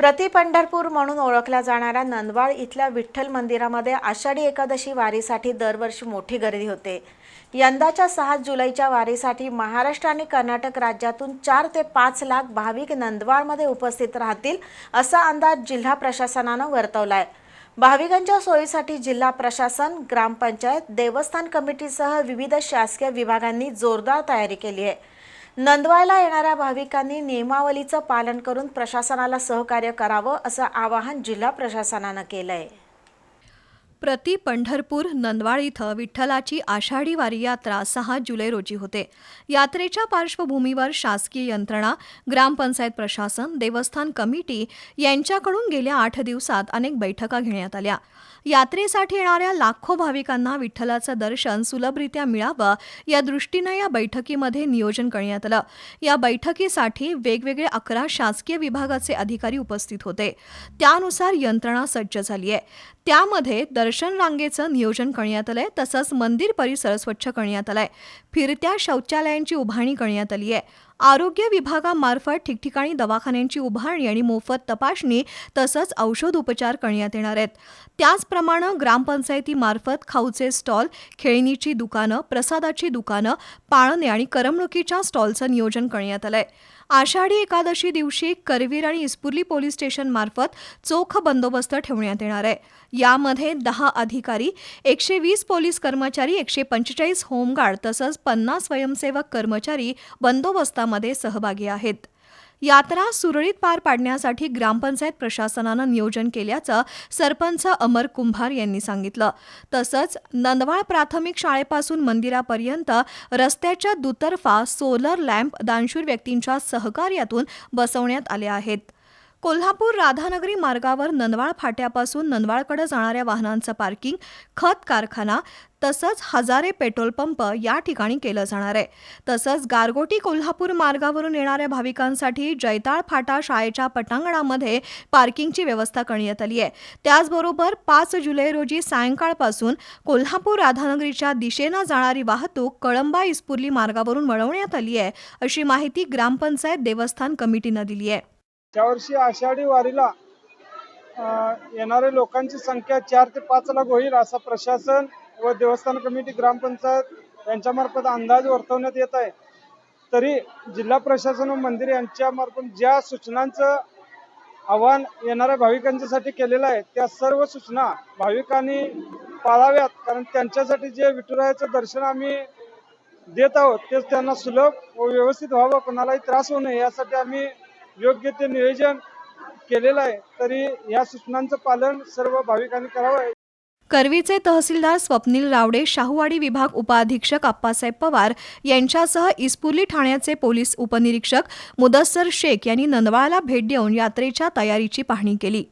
प्रति पंढरपूर म्हणून ओळखल्या जाणाऱ्या नंदवाळ इथल्या विठ्ठल मंदिरामध्ये आषाढी एकादशी वारीसाठी दरवर्षी मोठी गर्दी होते. यंदाच्या सहा जुलैच्या वारीसाठी महाराष्ट्र आणि कर्नाटक राज्यातून चार ते पाच लाख भाविक नंदवाळमध्ये उपस्थित राहतील असा अंदाज जिल्हा प्रशासनानं वर्तवला आहे भाविकांच्या सोयीसाठी जिल्हा प्रशासन ग्रामपंचायत देवस्थान कमिटीसह विविध शासकीय विभागांनी जोरदार तयारी केली आहे. नंदवायला येणाऱ्या भाविकांनी नियमावलीचं पालन करून प्रशासनाला सहकार्य करावं असं आवाहन जिल्हा प्रशासनानं केलं आहे प्रति पंढरपूर नंदवाळ इथं विठ्ठलाची आषाढी वारी यात्रा सहा जुलै रोजी होते. यात्रेच्या पार्श्वभूमीवर शासकीय यंत्रणा ग्रामपंचायत प्रशासन देवस्थान कमिटी यांच्याकडून गेल्या आठ दिवसात अनेक बैठका घेण्यात आल्या. यात्रेसाठी येणाऱ्या लाखो भाविकांना विठ्ठलाचं दर्शन सुलभरित्या मिळावं या दृष्टीनं या बैठकीमध्ये नियोजन करण्यात आलं. या बैठकीसाठी वेगवेगळे अकरा शासकीय विभागाचे अधिकारी उपस्थित होते. त्यानुसार यंत्रणा सज्ज झाली आहे त्यामध्ये दर्शन रांगेचं नियोजन करण्यात आलंय तसंच मंदिर परिसर स्वच्छ करण्यात आलाय. फिरत्या शौचालयांची उभारणी करण्यात आली आहे. आरोग्य विभागामार्फत ठिकठिकाणी दवाखान्यांची उभारणी आणि मोफत तपासणी तसंच औषध उपचार करण्यात येणार आहेत. त्याचप्रमाणे ग्रामपंचायतीमार्फत खाऊचे स्टॉल खेळणीची दुकानं प्रसादाची दुकानं पाळणे आणि करमणुकीच्या स्टॉलचं नियोजन करण्यात आलंय. आषाढी एकादशी दिवशी करवीर आणि इस्पुर्ली पोलीस स्टेशनमार्फत चोख बंदोबस्त ठेवण्यात येणार आहे. यामध्ये दहा अधिकारी एकशे वीस पोलीस कर्मचारी एकशे पंचेचाळीस होमगार्ड तसंच पन्नास स्वयंसेवक कर्मचारी बंदोबस्तामध्ये सहभागी आहेत. यात्रा सुरळीत पार पाडण्यासाठी ग्रामपंचायत प्रशासनानं नियोजन केल्याचं सरपंच अमर कुंभार यांनी सांगितलं. तसंच नंदवाळ प्राथमिक शाळेपासून मंदिरापर्यंत रस्त्याच्या दुतर्फा सोलर लॅम्प दानशूर व्यक्तींच्या सहकार्यातून बसवण्यात आले आहेत. कोल्हापूर राधानगरी मार्गावर नंदवाळ फाट्यापासून नंदवाळकडे जाणाऱ्या वाहनांचं पार्किंग खत कारखाना तसंच हजारे पेट्रोल पंप या ठिकाणी केलं जाणार आहे. तसंच गारगोटी कोल्हापूर मार्गावरून येणाऱ्या भाविकांसाठी जैताळ फाटा शाळेच्या पटांगणामध्ये पार्किंगची व्यवस्था करण्यात आली आहे. त्याचबरोबर पाच जुलै रोजी सायंकाळपासून कोल्हापूर राधानगरीच्या दिशेनं जाणारी वाहतूक कळंबा इस्पुर्ली मार्गावरून वळवण्यात आली आहे अशी माहिती ग्रामपंचायत देवस्थान कमिटीनं दिली आहे. त्यावर्षी आषाढी वारीला येणाऱ्या लोकांची संख्या चार ते पाच लाख होईल असा प्रशासन व देवस्थान कमिटी ग्रामपंचायत यांच्यामार्फत अंदाज वर्तवण्यात येत आहे. तरी जिल्हा प्रशासन व मंदिर यांच्यामार्फत ज्या सूचनांचं आव्हान येणाऱ्या भाविकांच्यासाठी केलेलं आहे त्या सर्व सूचना भाविकांनी पाळाव्यात. कारण त्यांच्यासाठी जे विठुरायाचं दर्शन आम्ही देत आहोत तेच त्यांना सुलभ व व्यवस्थित व्हावं कोणालाही त्रास होऊ नये यासाठी आम्ही योग्य ते नियोजन केलेलं आहे तरी या सूचनांचं पालन सर्व भाविकांनी करावं करवीचे तहसीलदार स्वप्नील रावडे शाहूवाडी विभाग उपाधीक्षक अप्पासाहेब पवार यांच्यासह इस्पुर्ली ठाण्याचे पोलीस उपनिरीक्षक मुदस्सर शेख यांनी नंदवाळाला भेट देऊन यात्रेच्या तयारीची पाहणी केली.